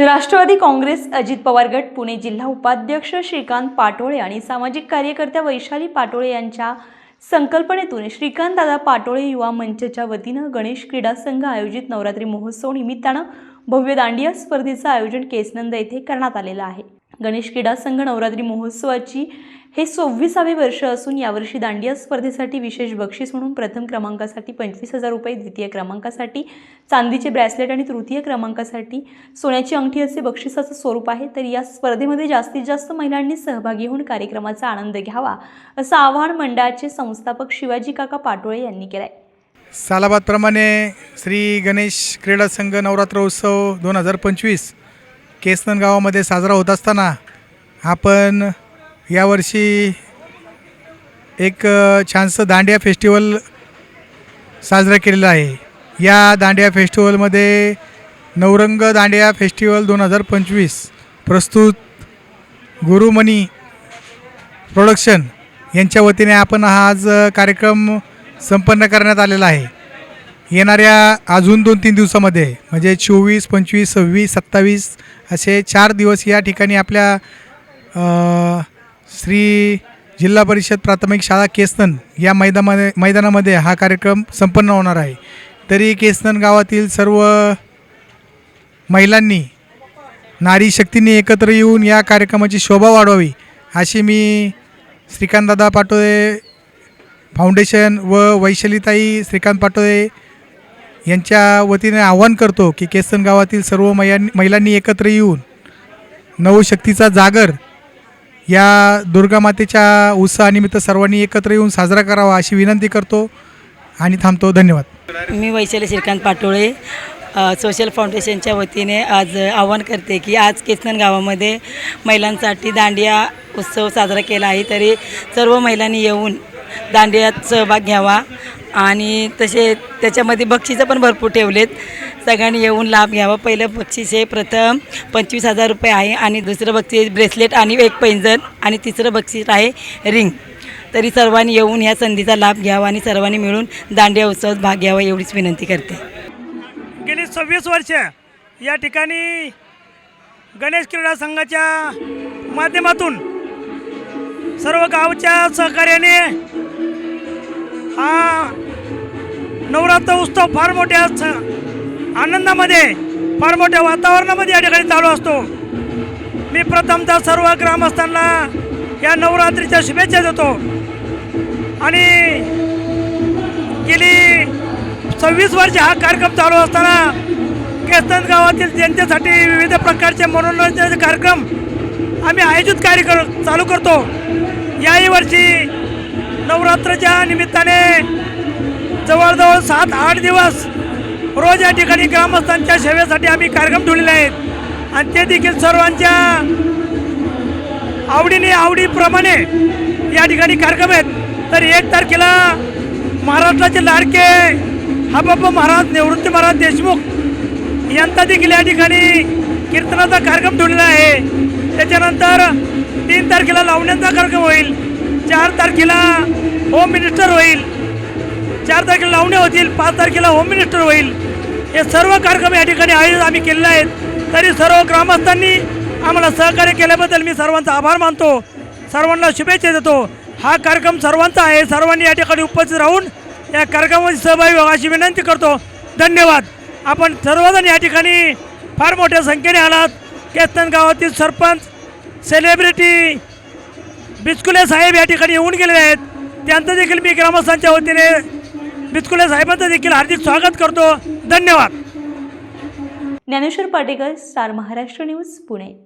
राष्ट्रवादी काँग्रेस अजित पवार गट पुणे जिल्हा उपाध्यक्ष श्रीकांत पाटोळे आणि सामाजिक कार्यकर्त्या वैशाली पाटोळे यांच्या संकल्पनेतून श्रीकांत दादा पाटोळे युवा मंचच्या वतीनं गणेश क्रीडा संघ आयोजित नवरात्री महोत्सव निमित्तानं भव्य दांडिया स्पर्धेचं आयोजन केसनंद येथे करण्यात आलेलं आहे. गणेश क्रीडा संघ नवरात्री महोत्सवाची हे सव्वीसावे वर्ष असून यावर्षी दांडिया स्पर्धेसाठी विशेष बक्षीस म्हणून प्रथम क्रमांकासाठी पंचवीस हजार रुपये द्वितीय क्रमांकासाठी चांदीचे ब्रॅसलेट आणि तृतीय क्रमांकासाठी सोन्याची अंगठी असे बक्षिसाचं स्वरूप आहे. तर या स्पर्धेमध्ये जास्तीत जास्त महिलांनी सहभागी होऊन कार्यक्रमाचा आनंद घ्यावा असं आवाहन मंडळाचे संस्थापक शिवाजी काका पाटोळे यांनी केलं आहे सालाबादप्रमाणे श्री गणेश क्रीडा संघ नवरात्र उत्सव दोन हजार पंचवीस केसनन गावामध्ये साजरा होत असताना आपण यावर्षी एक छानसं दांडिया फेस्टिवल साजरा केलेला आहे. या दांडिया फेस्टिवलमध्ये नवरंग दांडिया फेस्टिवल दोन हजार पंचवीस प्रस्तुत गुरुमणी प्रोडक्शन यांच्या वतीने आपण आज कार्यक्रम संपन्न करण्यात आलेला आहे. येणाऱ्या अजून दोन तीन दिवसामध्ये म्हणजे चोवीस पंचवीस सव्वीस सत्तावीस असे चार दिवस या ठिकाणी आपल्या श्री जिल्हा परिषद प्राथमिक शाळा केसनन या मैदानामध्ये मैदानामध्ये हा कार्यक्रम संपन्न होणार आहे. तरी केसनन गावातील सर्व महिलांनी नारी शक्तींनी एकत्र येऊन या कार्यक्रमाची शोभा वाढवावी अशी मी श्रीकांतदादा पाटोळे फाउंडेशन व वैशालीताई श्रीकांत पाटोळे यांच्या वतीने आवाहन करतो की केसन गावातील सर्व महिलां महिलांनी एकत्र येऊन नवशक्तीचा जागर या दुर्गामातेच्या उत्साहानिमित्त सर्वांनी एकत्र येऊन साजरा करावा अशी विनंती करतो आणि थांबतो. धन्यवाद. मी वैशाली श्रीकांत पाटोळे सोशल फाउंडेशनच्या वतीने आज आवाहन करते की आज केसनन गावामध्ये महिलांसाठी दांडिया उत्सव साजरा केला आहे. तरी सर्व महिलांनी येऊन दांडियात सहभाग घ्यावा. आणि तसे त्याच्यामध्ये बक्षिसं पण भरपूर ठेवलेत. सगळ्यांनी येऊन लाभ घ्यावा. पहिलं बक्षीस हे प्रथम पंचवीस हजार रुपये आहे आणि दुसरं बक्षीस ब्रेसलेट आणि एक पैंजण आणि तिसरं बक्षीस आहे रिंग. तरी सर्वांनी येऊन ह्या संधीचा लाभ घ्यावा आणि सर्वांनी मिळून दांडिया उत्सवात भाग घ्यावा एवढीच विनंती करते. गेली सव्वीस वर्ष या ठिकाणी गणेश क्रीडा संघाच्या माध्यमातून सर्व गावच्या सहकार्याने हा नवरात्र उत्सव फार मोठ्या स- आनंदामध्ये फार मोठ्या वातावरणामध्ये या ठिकाणी चालू असतो. मी प्रथमतः सर्व ग्रामस्थांना या नवरात्रीच्या शुभेच्छा देतो. आणि गेली सव्वीस वर्ष हा कार्यक्रम चालू असताना केस्तन गावातील जनतेसाठी विविध प्रकारचे मनोरंजनाचे कार्यक्रम आम्ही आयोजित कार्य कर चालू करतो. याही वर्षी नवरात्रच्या निमित्ताने जवळजवळ सात आठ दिवस रोज या ठिकाणी ग्रामस्थांच्या सेवेसाठी आम्ही कार्यक्रम ठेवलेले आहेत. आणि ते देखील सर्वांच्या आवडीने आवडीप्रमाणे या ठिकाणी कार्यक्रम आहेत. तर एक तारखेला महाराष्ट्राचे लाडके हाबाबा महाराज निवृत्ती महाराज देशमुख यांचा देखील या ठिकाणी कीर्तनाचा कार्यक्रम ठेवलेला आहे. त्याच्यानंतर तीन तारखेला लावण्यांचा कार्यक्रम होईल. चार तारखेला होम मिनिस्टर होईल. चार तारखेला लावण्या होतील पाच तारखेला होम मिनिस्टर होईल. हे सर्व कार्यक्रम या ठिकाणी आयोजित आम्ही केलेले आहेत. तरी सर्व ग्रामस्थांनी आम्हाला सहकार्य केल्याबद्दल मी सर्वांचा आभार मानतो. सर्वांना शुभेच्छा देतो. हा कार्यक्रम सर्वांचा आहे. सर्वांनी या ठिकाणी उपस्थित राहून या कार्यक्रमामध्ये सहभागी व्हावा अशी विनंती करतो. धन्यवाद. आपण सर्वजण या ठिकाणी फार मोठ्या संख्येने आलात. केतन गावातील सरपंच सेलिब्रिटी बिचकुले साहेब या ठिकाणी येऊन गेलेले आहेत. त्यांचं देखील मी ग्रामस्थांच्या वतीने बिचकुले साहेबांचं देखील हार्दिक स्वागत करतो. धन्यवाद. Dnyaneshwar Patekar Star Maharashtra News Pune.